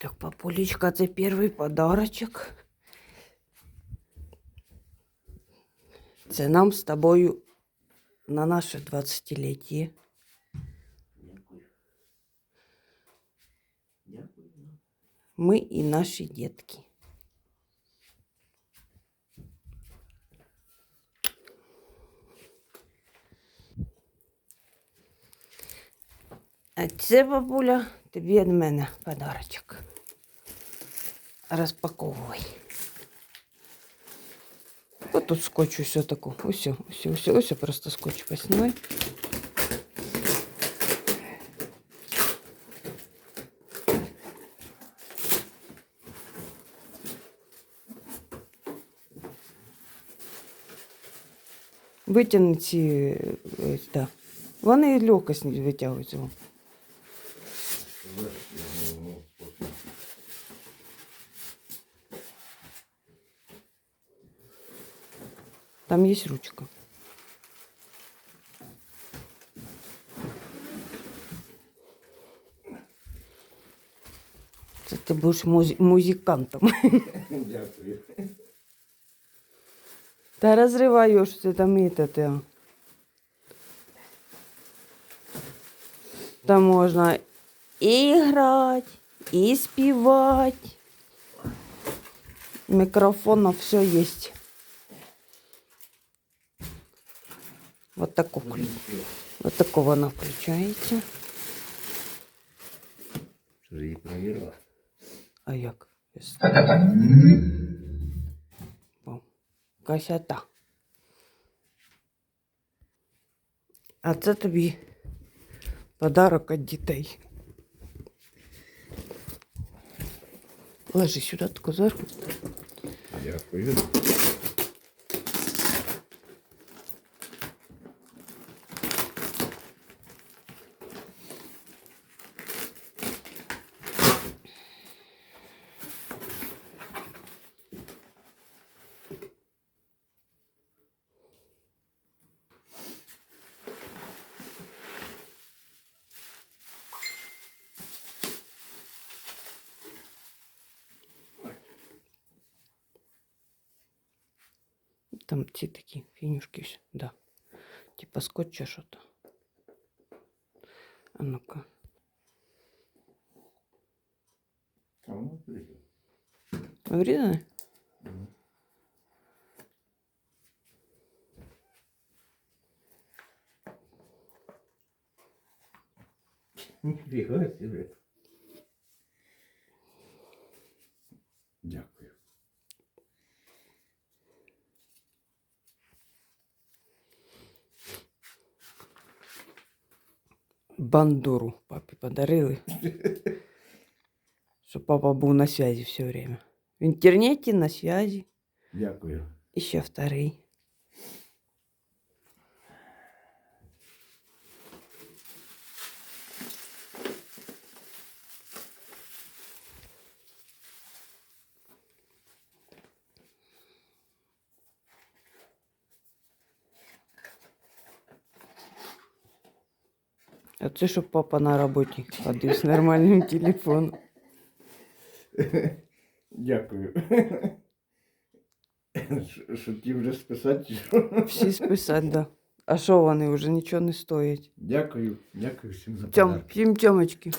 Так, папулечка, це перший подарочок. Це нам з тобою на наше 20-ліття. Дякую. Дякую. Ми і наші дітки. А це, бабуля, тобі від мене подарочок. Розпаковуй. От тут скотч усе таку. Усе, усе, усе, усе просто скотч поснімай. Витягни ці. е, ось, да. Вони легко сні- витягуються. Там є ручка. Це ти будеш музі- музикантом. Дякую. Та розриваєш ти там і те. те. Там можна і грати, і співати. Мікрофон, все є. Вот таку ключ. Вот таку вона включається. Що ж її провірила? А як? О, Касята. А це тобі подарок від дітей. Ложи сюди таку зверху. Дякую. Там ці такі фінюшки. ось, Да. Типа скотча що-то. А ну-ка. А воно прийде. Врізане? Ніфіга себе. Дякую. Бандуру папі подарили. Щоб папа був на связи все время. В інтернеті на связи. Дякую. І ще вторий. А це щоб папа на роботі ходив з нормальним телефоном. Дякую. Що- Що ті вже списати? чи що? Всі списать, да. А що вони вже нічого не стоять? Дякую. Дякую всім за Тьом, подарунки. всім тьомочки.